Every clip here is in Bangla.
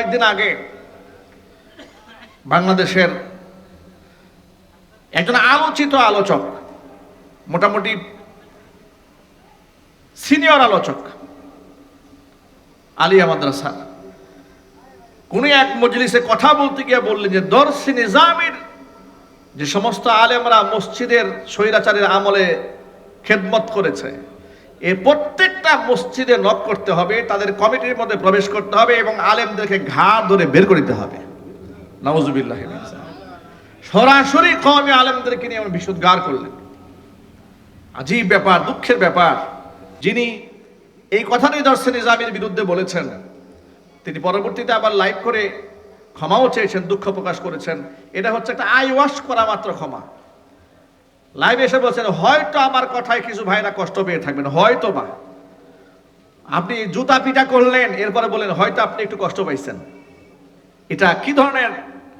কয়েকদিন আগে বাংলাদেশের একজন আলোচিত আলোচক, মোটামুটি সিনিয়র আলোচক, আলিয়া মাদ্রাসা। কোন এক মজলিসে কথা বলতে গিয়ে বললেন যে দর্শী নিজামের যে সমস্ত আলেমরা মসজিদের স্বৈরাচারের আমলে খেদমত করেছে এ প্রত্যেকটা মসজিদে নক করতে হবে, তাদের কমিটির মধ্যে প্রবেশ করতে হবে এবং আলেমদেরকে ঘাড় ধরে বের করে দিতে হবে। নওয়াজুবিল্লাহ সরাসরি কমে আলেমদেরকে নিয়ে আমার বিশুদ্ধার করলেন। আজীব ব্যাপার, দুঃখের ব্যাপার। যিনি এই কথাটি দর্শন নিজামের বিরুদ্ধে বলেছেন, তিনি পরবর্তীতে আবার লাইভ করে ক্ষমাও চেয়েছেন, দুঃখ প্রকাশ করেছেন। এটা হচ্ছে একটা আই ওয়াশ করা মাত্র ক্ষমা। লাইভে এসে বলছেন, হয়তো আমার কথায় কিছু ভাইরা কষ্ট পেয়ে থাকবেন, হয়তো বা। আপনি জুতা পিটা করলেন, এরপরে বললেন, হয়তো আপনি একটু কষ্ট পাইছেন। এটা কি ধরনের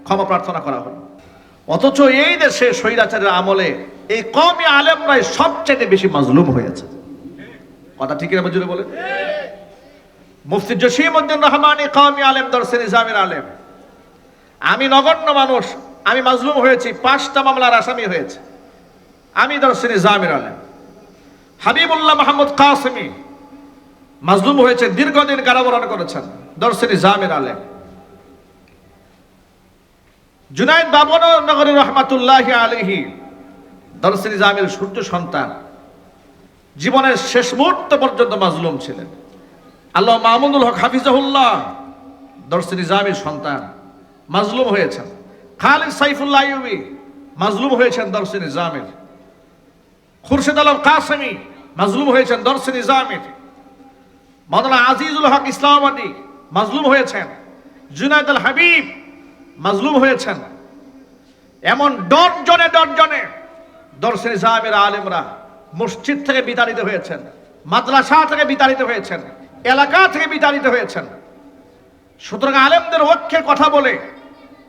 ক্ষমা প্রার্থনা করা হলো? অথচ এই দেশে স্বৈরাচারের আমলে এই কমই আলেমরাই সবচেয়ে বেশি মাজলুম হয়েছে। কথা ঠিক না বুঝলে বলেন? মুফতি জসিম উদ্দিন রহমানি কওমি আলেম দর্শন ইসলামের আলেম। আমি নগণ্য মানুষ, আমি মাজলুম হয়েছি, পাঁচটা মামলার আসামি হয়েছে। আমি দর্শন ইসলামের আলেম। হাবিবুল্লাহ মাহমুদ কাসমি মাজলুম হয়েছে, দীর্ঘদিন কারাবরণ করেছেন দর্শন ইসলামের আলেম। জুনাইদ বাবন নগরী রহমাতুল্লাহ আলহি দর্শন ইসলামের সূর্য সন্তান। জীবনের শেষ মুহূর্ত পর্যন্ত মাজলুম ছিলেন। আল্লাহ মাহমুদুল হক হাফিজাহুল্লাহ দর্শনী ইসলামের সন্তান মাজলুম হয়েছেন। খালিদ সাইফুল্লাহ মাজলুম হয়েছেন দর্শনী ইসলামের খুরশেদ আলম কাসেমি মাজলুম হয়েছেন দর্শন ইসলামের মাদানা আজিজুল হক ইসলামাবাদী মাজলুম হয়েছেন। জুনায়দ আল হাবিব মাজলুম হয়েছেন। এমন ডরজনে ডরজনে দর্শন ইসলামের আলেমরা মসজিদ থেকে বিতাড়িত হয়েছেন, মাদ্রাসা থেকে বিতাড়িত হয়েছেন, এলাকা থেকে বিতাড়িত হয়েছেন। সুতরাং আলেমদের ঐক্যের কথা বলে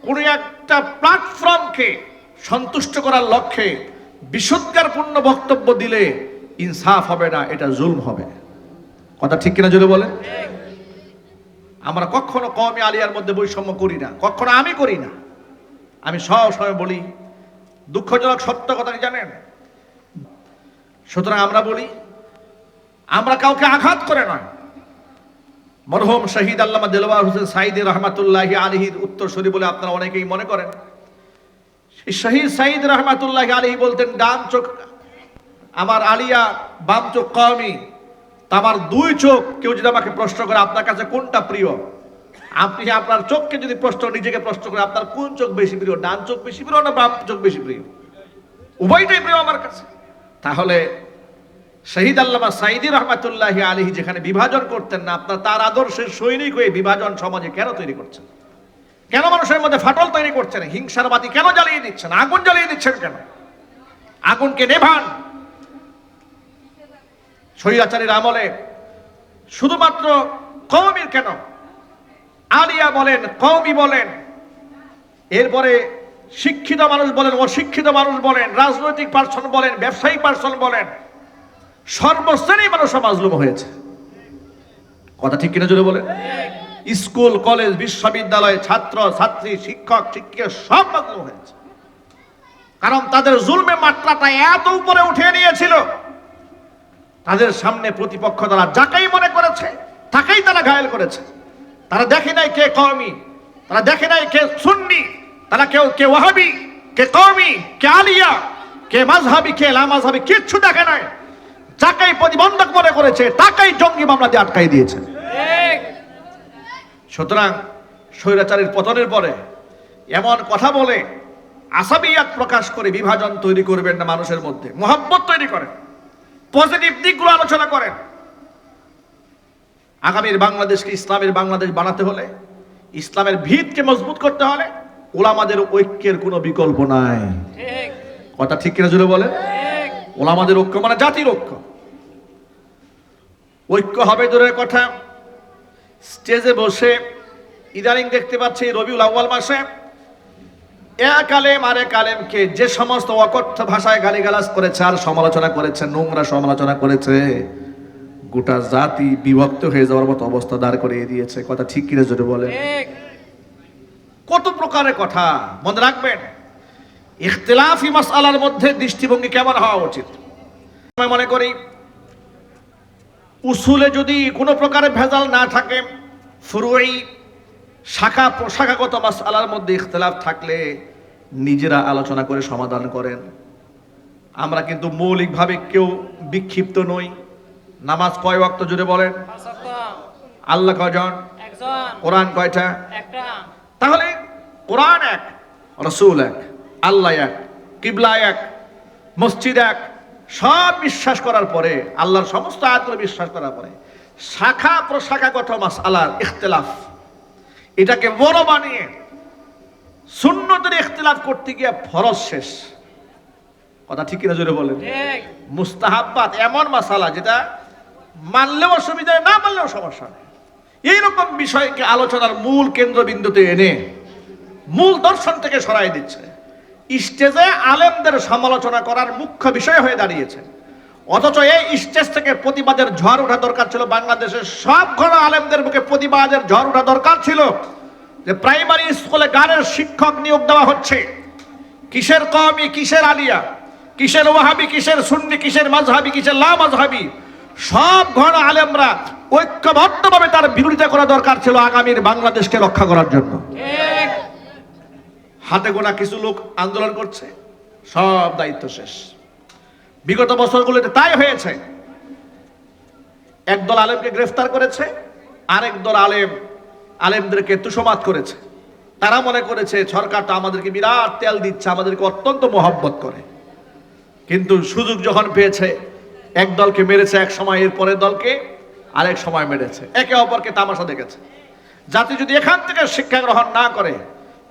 কোন একটা প্ল্যাটফর্মকে সন্তুষ্ট করার লক্ষ্যে বিশুদ্ধারপূর্ণ বক্তব্য দিলে ইনসাফ হবে না, এটা জুলম হবে। কথা ঠিক কিনা জোরে বলেন? আমরা কখনো কমে আলিয়ার মধ্যে বৈষম্য করি না, কখনো আমি করি না। আমি সব সময় বলি, দুঃখজনক সত্য কথা জানেন? সুতরাং আমরা বলি, আমরা কাউকে আঘাত করে নয়। মরহম শহীদ আল্লামা দেলওয়ার হোসেন সাইদি রহমাতুল্লাহ আলহির উত্তরসূরি বলে আপনারা অনেকেই মনে করেন। শহীদ সাইদ রহমাতুল্লাহ আলহি বলতেন, ডান চোখ, আমার আলিয়া, বাম চোখ কমই তা আমার দুই চোখ, কেউ যদি আমাকে প্রশ্ন করে, আপনার কাছে কোনটা প্রিয়? আপনি আপনার চোখকে যদি প্রশ্ন, নিজেকে প্রশ্ন করে, আপনার কোন চোখ বেশি প্রিয়? ডান চোখ বেশি প্রিয় না বাম চোখ বেশি প্রিয়? উভয়টাই প্রিয় আমার কাছে। তাহলে শহীদ আল্লামা সাইদি রহমাতুল্লাহ আলহি যেখানে বিভাজন করতেন না, আপনার তার আদর্শের সৈনিক হয়ে বিভাজন সমাজে কেন তৈরি করছেন? কেন মানুষের মধ্যে ফাটল তৈরি করছেন হিংসার বাতি কেন জ্বালিয়ে দিচ্ছেন আগুন জ্বালিয়ে দিচ্ছেন কেন? আগুনকে নেভান। স্বৈরাচারীর আমলে শুধুমাত্র কৌমির কেন? আলিয়া বলেন কৌমি বলেন, এরপরে শিক্ষিত মানুষ বলেন, অশিক্ষিত মানুষ বলেন, রাজনৈতিক পার্সন বলেন, ব্যবসায়ী পার্সন বলেন, সর্বশ্রেণী মানুষ মাজলুম হয়েছে। কথা ঠিক কিনা জোরে বলেন? স্কুল, কলেজ, বিশ্ববিদ্যালয়, ছাত্র, ছাত্রী, শিক্ষক, শিক্ষিকা সব মাজলুম হয়েছে। কারণ তাদের জুলমে মাত্রাটা এত উপরে উঠে নিয়েছিল। তাদের সামনে প্রতিপক্ষ তারা যাকেই মনে করেছে, তাকেই তারা ঘায়ল করেছে। তারা দেখে নাই কে কর্মী তারা দেখে নাই কে সুন্নি, তারা কেউ কে ওয়াহাবি, কে কর্মী কে আলিয়া, কে মাঝহাবি কে লামাজহাবি কিচ্ছু দেখে নাই। যাকেই প্রতিবন্ধক মনে করেছে, তাকেই জঙ্গি মামলা দিয়ে আটকাই দিয়েছে। সুতরাং স্বৈরাচারের পতনের পরে এমন কথা বলে আসাবিয়াত প্রকাশ করে বিভাজন তৈরি করবেন না মানুষের মধ্যে মোহাম্মত তৈরি করেন পজিটিভ দিকগুলো আলোচনা করেন। আগামীর বাংলাদেশকে ইসলামের বাংলাদেশ বানাতে হলে, ইসলামের ভিতকে মজবুত করতে হলে ওলামাদের ঐক্যের কোনো বিকল্প নাই। কথা ঠিক কিনা জুড়ে বলে ওলামাদের ঐক্য মানে জাতির ঐক্য। ঐক্য হবে দূরের কথা স্টেজে বসে ইদানিং দেখতে পাচ্ছি রবিউল আউ্বাল মাসে। এক আলেম আর এক আলেমকে যে সমস্ত অকথ্য ভাষায় গালিগালাজ করেছে আর সমালোচনা করেছে নোংরা সমালোচনা করেছে গোটা জাতি বিভক্ত হয়ে যাওয়ার মতো অবস্থা দাঁড় করিয়ে দিয়েছে। কথা ঠিক কিনা জোরে বলে কত প্রকারের কথা মনে রাখবেন? ইখতিলাফি মাসআলার মধ্যে দৃষ্টিভঙ্গি কেমন হওয়া উচিত? আমি মনে করি উসুলে যদি কোনো প্রকারে ভেজাল না থাকে ফুরুই শাখা প্রশাখাগত মাসআলার মধ্যে ইখতিলাফ থাকলে নিজেরা আলোচনা করে সমাধান করেন। আমরা কিন্তু মৌলিকভাবে কেউ বিক্ষিপ্ত নই। নামাজ কয় ওয়াক্ত জুড়ে বলেন? আল্লাহ কয়জন কোরআন কয়টা? তাহলে কোরআন এক রসুল এক আল্লাহ এক কিবলা এক মসজিদ এক সব বিশ্বাস করার পরে আল্লাহর সমস্ত আয়াতগুলো বিশ্বাস করার পরে শাখা প্রশাখাগত মাস আল্লাহর ইখতলাফ। এটাকে বড় বানিয়ে সুন্নতের ইখতলাফ করতে গিয়ে ফরজ শেষ। কথা ঠিক কিনা জোরে বলেন? মুস্তাহাব্বাত এমন মাসালা যেটা মানলেও অসুবিধা না মানলেও সমস্যা নেই। এইরকম বিষয়কে আলোচনার মূল কেন্দ্রবিন্দুতে এনে মূল দর্শন থেকে সরাই দিচ্ছে। স্টেজে আলেমদের সমালোচনা করার মুখ্য বিষয় হয়ে দাঁড়িয়েছে। অথচ এই স্টেজ থেকে প্রতিবাদের ঝড় ওঠা দরকার ছিল বাংলাদেশের সব ঘন আলেমদের মুখে প্রতিবাদের ঝড় ওঠা দরকার ছিল যে প্রাইমারি স্কুলে গানের শিক্ষক নিয়োগ দেওয়া হচ্ছে। কিসের কমি কিসের আলিয়া, কিসের ওয়াহাবি, কিসের সুন্নি, কিসের মাঝহাবি কিসের লা মাঝহাবি সব ঘন আলেমরা ঐক্যবদ্ধভাবে তার বিরোধিতা করা দরকার ছিল আগামীর বাংলাদেশকে রক্ষা করার জন্য। হাতে গোনা কিছু লোক আন্দোলন করছে, সব দায়িত্ব শেষ। বিগত বছরগুলোতে তাই হয়েছে। একদল আলেমকে গ্রেফতার করেছে আরেক দল আলেম, আলেমদেরকে তুষমাত করেছে। তারা মনে করেছে, সরকারটা আমাদেরকে বিরাট তেল দিচ্ছে, আমাদেরকে অত্যন্ত মহব্বত করে। কিন্তু সুযোগ যখন পেয়েছে এক দলকে মেরেছে এক সময় এর পরের দলকে আরেক সময় মেরেছে। একে অপরকে তামাশা দেখেছে। জাতি যদি এখান থেকে শিক্ষা গ্রহণ না করে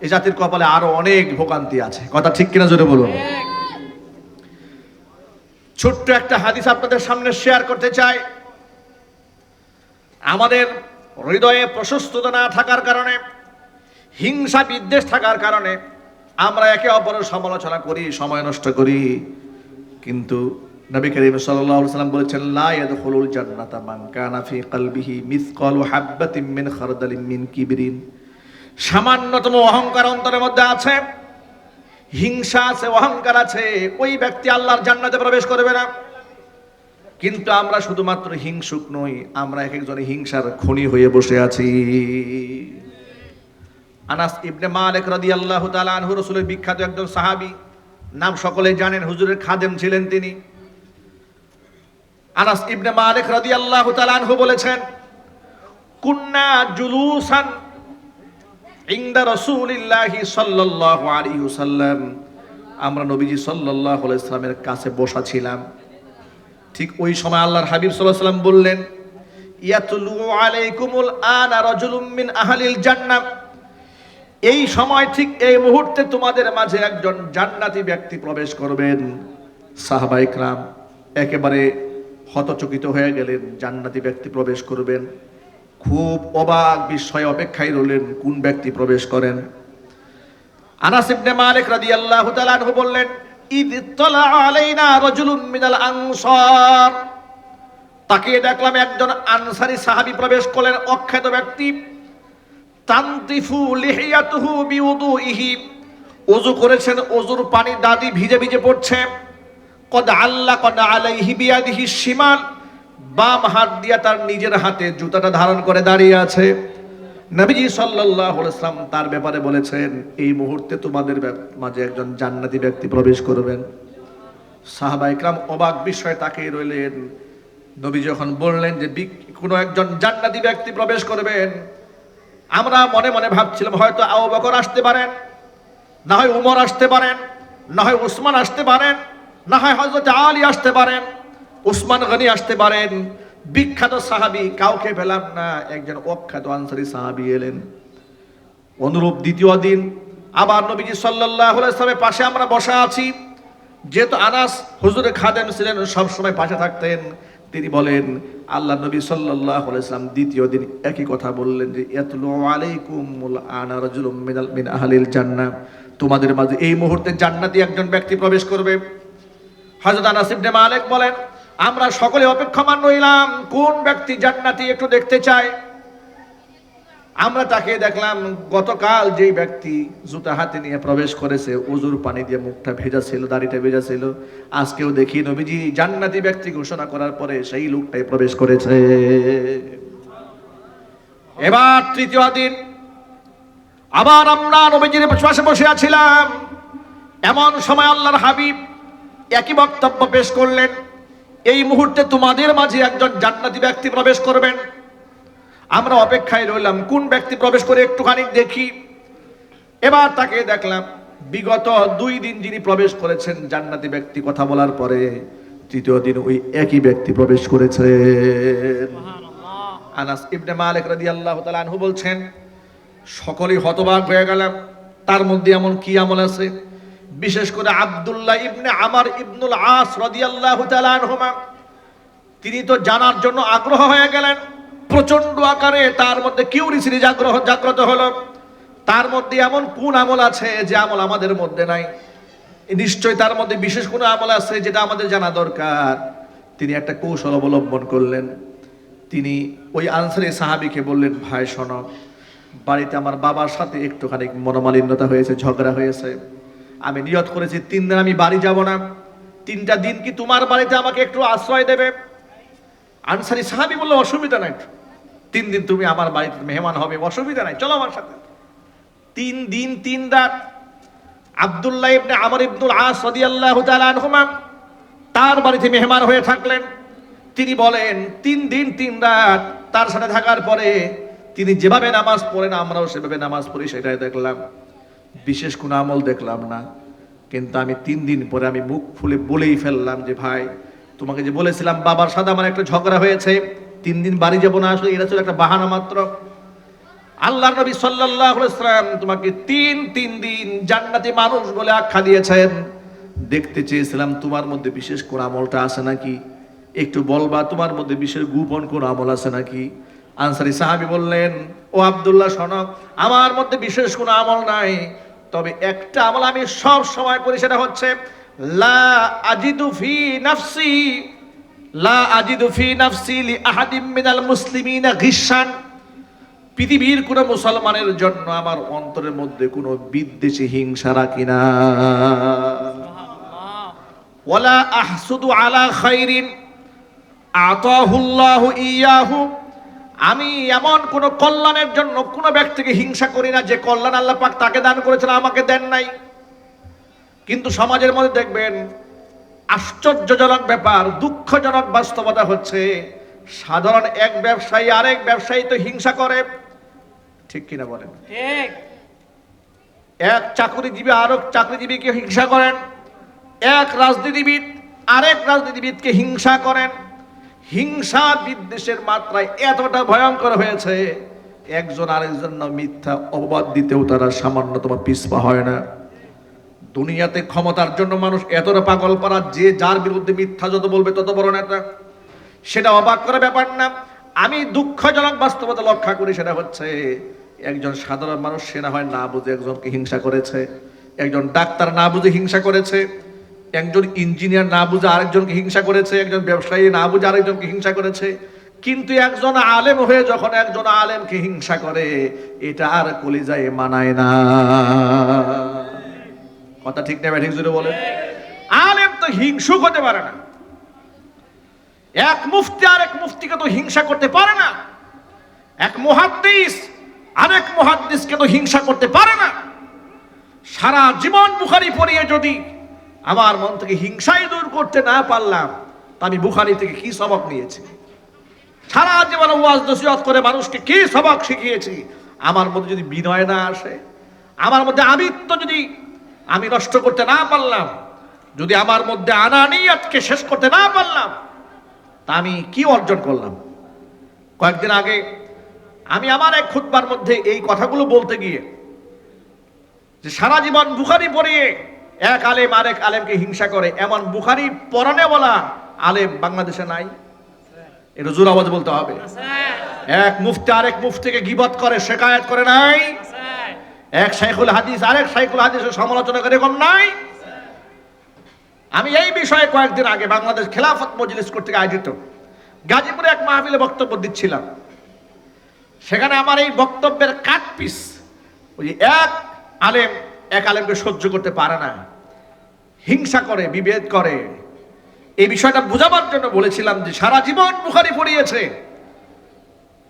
এই জাতির কপালে আরও অনেক ভোগান্তি আছে। কথা ঠিক কিনা জোরে বলুন? ছোট্ট একটা হাদিস আপনাদের সামনে শেয়ার করতে চাই। আমাদের হৃদয়ে প্রশস্ততা না থাকার কারণে, হিংসা বিদ্বেষ থাকার কারণে আমরা একে অপরের সমালোচনা করি, সময় নষ্ট করি। কিন্তু নবী করিম সাল্লাল্লাহু সাল্লাম বলেছেন, লা ইয়াদখুলুল জান্নাতা মান কানা ফি কলবিহি মিসকালু হাববাতিন মিন খারদালিন মিন কিবরিন। সামান্যতম অহংকার অন্তরের মধ্যে আছে। হিংসা আছে, অহংকার আছে। ওই ব্যক্তি আল্লাহর জান্নাতে প্রবেশ করবে না। কিন্তু আমরা শুধুমাত্র হিংসুক নই, আমরা এক একজনে হিংসার খনি হয়ে বসে আছি। আনাস ইবনে মালিক রাদিয়াল্লাহু তাআলা আনহু রাসূলের বিখ্যাত একজন সাহাবী, নাম সকলে জানেন, হুজুরের খাদেম ছিলেন তিনি। আনাস ইবনে মালিক রাদিয়াল্লাহু তাআলা আনহু বলেছেন, কুন্না জুলুসান ইংদা রসুলিল্লাহি সাল্লাল্লাহু আলাইহি ওয়াসাল্লাম। আমরা নবীজি সাল্লাল্লাহু আলাইহি সাল্লামের কাছে বসা ছিলাম। ঠিক ওই সময় আল্লাহর হাবিব সাল্লাল্লাহু বললেন, ইয়াতলু আলাইকুমুল আনা রাজুলুম মিন আহলিল জান্নাহ। এই সময় ঠিক এই মুহূর্তে তোমাদের মাঝে একজন জান্নাতি ব্যক্তি প্রবেশ করবেন। সাহাবা ইকরাম, একেবারে হতচকিত হয়ে গেলেন, জান্নাতি ব্যক্তি প্রবেশ করবেন। খুব অবাক বিস্ময় অপেক্ষায় রইলেন কোন ব্যক্তি প্রবেশ করেন। আনাস ইবনে মালিক রাদিয়াল্লাহু তাআলা আনহু বললেন, ইদ তলা আলাইনা রাজুলুন মিনাল আনসার। তাকিয়ে দেখলাম একজন আনসারী সাহাবী প্রবেশ করলেন, অখ্যাত ব্যক্তি। তান্তিফু লিহিয়াতুহু বিউদুইহি। ওযু করেছেন, ওযুর পানি দাদি ভিজে ভিজে পড়ছে। কদ আল্লাহ কদ আলাইহি বিয়াদিহি শিমাল। বাম হাত দিয়া তার নিজের হাতে জুতাটা ধারণ করে দাঁড়িয়ে আছে। নবীজি সাল্লাল্লাহু আলাইহি সাল্লাম তার ব্যাপারে বলেছেন, এই মুহূর্তে তোমাদের মাঝে একজন জান্নাতি ব্যক্তি প্রবেশ করবেন। সাহাবা ইকরাম অবাক বিষয় তাকে রইলেন। নবী যখন বললেন যে কোনো একজন জান্নাতি ব্যক্তি প্রবেশ করবেন? আমরা মনে মনে ভাবছিলাম, হয়তো আবু বকর আসতে পারেন, না হয় উমর আসতে পারেন, না হয় উসমান আসতে পারেন, না হয় হযরত আলী আসতে পারেন। উসমান গনি আসতে পারেন। বিখ্যাত সাহাবি, কাউকে পেলাম না, একজন অখ্যাত আনসারী সাহাবি এলেন। অনুরূপ দ্বিতীয় দিন, আবার নবীজি সাল্লাল্লাহু আলাইহি সাল্লামের পাশে আমরা বসা আছি। যেহেতু আনাস হুজুরে খাদেম ছিলেন সব সময় পাশে থাকতেন। তিনি বলেন, আল্লাহ নবী সাল্লাল্লাহু আলাইহি সাল্লাম দ্বিতীয় দিন একই কথা বললেন যে, ইয়াতলু জান্নাহ। তোমাদের মাঝে এই মুহূর্তে জান্নাতি একজন ব্যক্তি প্রবেশ করবে। হযরত আনাস ইবনে মালিক বলেন আমরা সকলে অপেক্ষমান রইলাম। কোন ব্যক্তি জান্নাতি একটু দেখতে চায়? আমরা তাকে দেখলাম গতকাল যেই ব্যক্তি জুতা হাতে নিয়ে প্রবেশ করেছে উজুর পানি দিয়ে মুখটা ভেজা ছিল দাড়িটা ভেজা ছিল আজকেও দেখি নবীজি জান্নাতি ব্যক্তি ঘোষণা করার পরে সেই লোকটাই প্রবেশ করেছে। এবার তৃতীয় দিন। আবার আমরা নবীজির পাশে বসে আছিলাম। এমন সময় আল্লাহর হাবিব একই বক্তব্য পেশ করলেন। এই মুহূর্তে তোমাদের মাঝে একজন জান্নাতি ব্যক্তি প্রবেশ করবেন। আমরা অপেক্ষায় রইলাম কোন ব্যক্তি প্রবেশ করে একটুখানি দেখি। এবার তাকে দেখলাম বিগত দুই দিন যিনি প্রবেশ করেছেন জান্নাতি ব্যক্তি কথা বলার পরে তৃতীয় দিন ওই একই ব্যক্তি প্রবেশ করেছে। আনাস ইবনে মালিক রাদিয়াল্লাহু তাআলা আনহু বলছেন সকলেই হতবাক হয়ে গেলাম তার মধ্যে এমন কি আমল আছে? বিশেষ করে আব্দুল্লাহ ইবনে আমার ইবনুল আস রাদিয়াল্লাহু তাআলা তিনি তো জানার জন্য আগ্রহ হয়ে গেলেন। প্রচণ্ড আকারে তার মধ্যে কিউরিসিটি জাগ্রহ জাগ্রত হলো। তার মধ্যে এমন কোন আমল আছে যে আমল আমাদের মধ্যে নাই? নিশ্চয় তার মধ্যে বিশেষ কোনো আমল আছে যেটা আমাদের জানা দরকার। তিনি একটা কৌশল অবলম্বন করলেন। তিনি ওই আনসারি সাহাবিকে বললেন, ভাই শোনো, বাড়িতে আমার বাবার সাথে একটুখানি মনোমালিন্যতা হয়েছে, ঝগড়া হয়েছে। আমি নিয়ত করেছি, তিন দিন আমি বাড়ি যাব না। তিনটা দিন কি তোমার বাড়িতে আমাকে একটু আশ্রয় দেবে? আনসারি সাহাবি বলল, অসুবিধা নাই। তিন দিন তুমি আমার বাড়িতে মেহমান হবে, অসুবিধা নাই। চলো আমার সাথে। তিন দিন, তিন রাত, আব্দুল্লাহ ইবনে আমর ইবনুল আস রাদিয়াল্লাহু তাআলা আনহুমা তার বাড়িতে মেহমান হয়ে থাকলেন। তিনি বলেন, তিন দিন, তিন রাত। তার সাথে থাকার পরে তিনি যেভাবে নামাজ পড়েন, আমরাও সেভাবে নামাজ পড়ি, সেটাই দেখলাম। বিশেষ কোনো আমল দেখলাম না। কিন্তু আমি তিন দিন পরে আমি মুখ ফুলে বলেই ফেললাম যে, ভাই, তোমাকে যে বলেছিলাম বাবার সাথে আমার একটা ঝগড়া হয়েছে, তিন দিন বাড়ি যাব না, আসলে এটা ছিল একটা বাহানা মাত্র। আল্লাহ নবী সাল্লাল্লাহু সাল্লাম তোমাকে তিন তিন দিন জান্নাতি মানুষ বলে আখ্যা দিয়েছেন। দেখতে চেয়েছিলাম তোমার মধ্যে বিশেষ কোন আমলটা আছে নাকি? একটু বলবা, তোমার মধ্যে বিশেষ গোপন কোন আমল আছে নাকি? আনসারি সাহাবি বললেন ও আব্দুল্লাহ সনক আমার মধ্যে বিশেষ কোনো আমল নাই তবে একটা আমল আমি সব সময় করি সেটা হচ্ছে লা আজিদু ফি নাফসি লা আজিদু ফি নাফসি লি আহাদিম মিনাল মুসলিমিনা গিশান। পৃথিবীর কোন মুসলমানের জন্য আমার অন্তরের মধ্যে কোনো বিদ্বেষী হিংসা রাখি না। ওয়ালা আহসুদু আলা খাইরিন আতাহুল্লাহু ইয়াহু আমি এমন কোন কল্যাণের জন্য কোন ব্যক্তিকে হিংসা করি না যে কল্যাণ আল্লাহ পাক তাকে দান করেছেন আমাকে দেন নাই। কিন্তু সমাজের মধ্যে দেখবেন আশ্চর্যজনক ব্যাপার দুঃখজনক বাস্তবতা হচ্ছে সাধারণ এক ব্যবসায়ী আরেক ব্যবসায়ী তো হিংসা করে। ঠিক কিনা বলেন? ঠিক। এক চাকরিজীবী আরেক চাকরিজীবীকে হিংসা করেন এক রাজনীতিবিদ আরেক রাজনীতিবিদকে হিংসা করেন। হিংসা বিদ্বেষের মাত্রায় এতটা ভয়ঙ্কর হয়েছে, একজন আরেকজন মিথ্যা অপবাদ দিতেও তারা সামান্যতম পিছপা হয় না। দুনিয়াতে ক্ষমতার জন্য মানুষ এতটা পাগল পারা, যে যার বিরুদ্ধে মিথ্যা যত বলবে তত বড় নেতা। সেটা অবাক করার ব্যাপার না। আমি দুঃখজনক বাস্তবতা লক্ষ্য করি, সেটা হচ্ছে একজন সাধারণ মানুষ সে না হয় না বুঝে একজনকে হিংসা করেছে, একজন ডাক্তার না বুঝে হিংসা করেছে একজন ইঞ্জিনিয়ার না বুঝে আরেকজনকে হিংসা করেছে একজন ব্যবসায়ী না বুঝে আরেকজনকে হিংসা করেছে কিন্তু একজন আলেম হয়ে যখন একজন আলেমকে হিংসা করে এটা আর কলিজায় মানায় না। কথা ঠিক নেবে ঠিক জুড়ে বলে আলেম তো হিংসুক হতে পারে না। এক মুফতি আরেক মুফতিকে তো হিংসা করতে পারে না। এক মুহাদ্দিস আরেক মুহাদ্দিসকে তো হিংসা করতে পারে না। সারা জীবন বুখারি পড়িয়ে যদি আমার মন থেকে হিংসাই দূর করতে না পারলাম, তা আমি বুখারি থেকে কি সবক নিয়েছি? সারা জীবন ওয়াজ নসিহত করে মানুষকে কি সবক শিখিয়েছি? আমার মধ্যে যদি বিনয় না আসে, আমার মধ্যে আমিত্ব যদি আমি নষ্ট করতে না পারলাম, যদি আমার মধ্যে আনানিয়াতকে শেষ করতে না পারলাম, তা আমি কি অর্জন করলাম? কয়েকদিন আগে আমি আমার এক খুতবার মধ্যে এই কথাগুলো বলতে গিয়ে যে সারা জীবন বুখারি পড়িয়ে এক আলেম আরেক আলেমকে হিংসা করে, এমন বুখারি পরনে বলা আলেম বাংলাদেশে নাই। এটা জোর আওয়াজ বলতে হবে। এক মুফতি আরেক মুফতিকে গিবত করে শেখায়ত করে নাই। এক শাইখুল হাদিস আরেক শাইখুল হাদিসের সমালোচনা করে এরকম নাই। আমি এই বিষয়ে কয়েকদিন আগে বাংলাদেশ খেলাফত মজলিস কর্তৃক আয়োজিত গাজীপুরে এক মাহফিলে বক্তব্য দিচ্ছিলাম। সেখানে আমার এই বক্তব্যের কাটপিস, ওই এক আলেম এক আলেমকে সহ্য করতে পারে না। হিংসা করে, বিভেদ করে। এই বিষয়টা বোঝাবার জন্য বলেছিলাম যে সারা জীবন বুখারি পড়িয়েছে।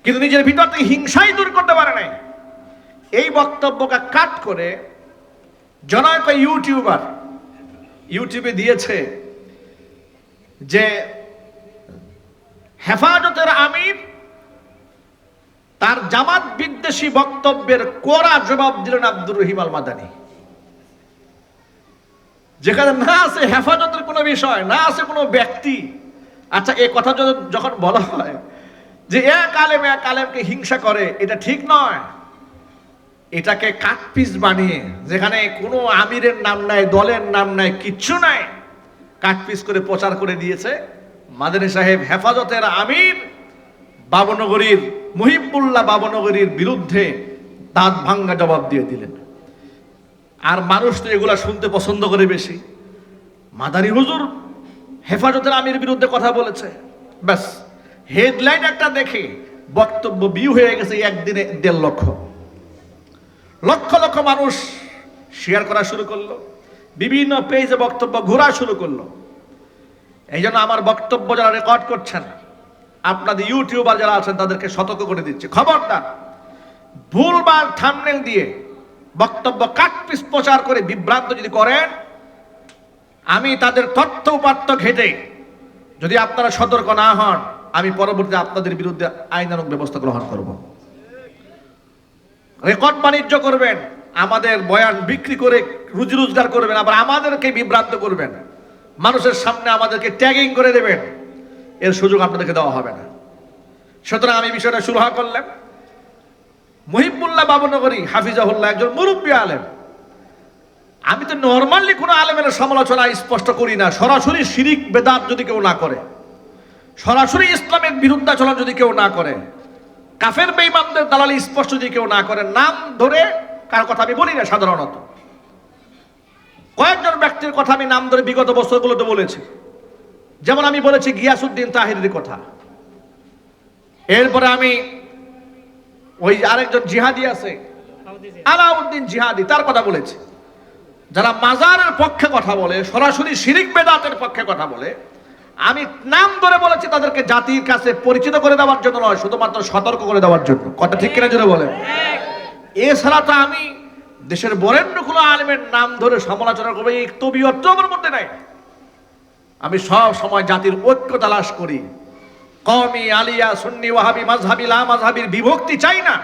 কিন্তু নিজের ভিতর থেকে হিংসাই দূর করতে পারে নাই। এই বক্তব্যকে কাট করে জনক ইউটিউবার ইউটিউবে দিয়েছে যে হেফাজতের আমির তার জামাত বিদ্বেষী বক্তব্যের কোরা জবাব দিলেন আব্দুর রহিম আল মাদানী যেখানে না আছে হেফাজতের কোনো বিষয়, না আছে কোনো ব্যক্তি। আচ্ছা এই কথা যখন- বলা হয় যে এক আলেম এক আলেমকে হিংসা করে, এটা ঠিক নয়। এটাকে কাটপিস বানিয়ে, যেখানে কোনো আমিরের নাম নাই, দলের নাম নাই, কিচ্ছু নাই কাটপিস করে প্রচার করে দিয়েছে মাদানী সাহেব হেফাজতের আমির বাবনগরীর, মুহিবুল্লাহ বাবনগরীর বিরুদ্ধে দাঁত ভাঙ্গা জবাব দিয়ে দিলেন। আর মানুষ তো এগুলা শুনতে পছন্দ করে বেশি। মাদারি হুজুর হেফাজতের আমির বিরুদ্ধে কথা বলেছে। ব্যাস, হেডলাইন একটা দেখে বক্তব্য বিউ হয়ে গেছে একদিনে দেড় লক্ষ। লক্ষ লক্ষ মানুষ শেয়ার করা শুরু করল, বিভিন্ন পেজে বক্তব্য ঘোরা শুরু করল। এই জন্য আমার বক্তব্য যারা রেকর্ড করছেন, আপনাদের ইউটিউবার যারা আছেন তাদেরকে সতর্ক করে দিচ্ছে। খবরদার, ভুলবার থামনেল দিয়ে বক্তব্য কাটপিস প্রচার করে বিভ্রান্ত যদি করেন, আমি তাদের তথ্য উপাত্ত ঘেটে যদি আপনারা সতর্ক না হন, আমি পরবর্তীতে আপনাদের বিরুদ্ধে আইনানুক ব্যবস্থা গ্রহণ করব। রেকর্ড বাণিজ্য করবেন, আমাদের বয়ান বিক্রি করে রুজি রোজগার করবেন, আবার আমাদেরকে বিভ্রান্ত করবেন। মানুষের সামনে আমাদেরকে ট্যাগিং করে দেবেন, এর সুযোগ আপনাদেরকে দেওয়া হবে না। সুতরাং আমি বিষয়টা শুরু করলাম। মহিবুল্লাহ বাবনগরী হাফিজাহুল্লাহ একজন মুরব্বী আলেম। আমি তো নর্মালি কোনো আলেমের সমালোচনা স্পষ্ট করি না। সরাসরি শিরিক, বেদাত যদি কেউ না করে, সরাসরি ইসলামের বিরুদ্ধাচরণ যদি কেউ না করে, কাফের বেইমানদের দালালি স্পষ্ট যদি কেউ না করে, নাম ধরে কার কথা আমি বলি না সাধারণত। কয়েকজন ব্যক্তির কথা আমি নাম ধরে বিগত বছরগুলোতে বলেছি। যেমন আমি বলেছি গিয়াসুদ্দিন তাহিরের কথা। এরপরে আমি ওই আরেকজন জিহাদি আছে। আলাউদ্দিন জিহাদি তার কথা বলেছি। যারা মাজারের পক্ষে কথা বলে সরাসরি শিরিক বেদাতের পক্ষে কথা বলে আমি নাম ধরে বলেছি তাদেরকে জাতির কাছে পরিচিত করে দেওয়ার জন্য নয় শুধুমাত্র সতর্ক করে দেওয়ার জন্য। কথা ঠিক কিনা জন্য বলে এছাড়া তো আমি দেশের বরেণ্য কোনো আলেমের নাম ধরে সমালোচনা করব এই তবিয়ত আমার মধ্যে নাই। আমি সব সময় জাতির ঐক্য তালাশ করি। কমি আলিয়া সুন্নি ওয়াহাবি মাঝহাবি লা মাঝহাবির বিভক্তি চাই না।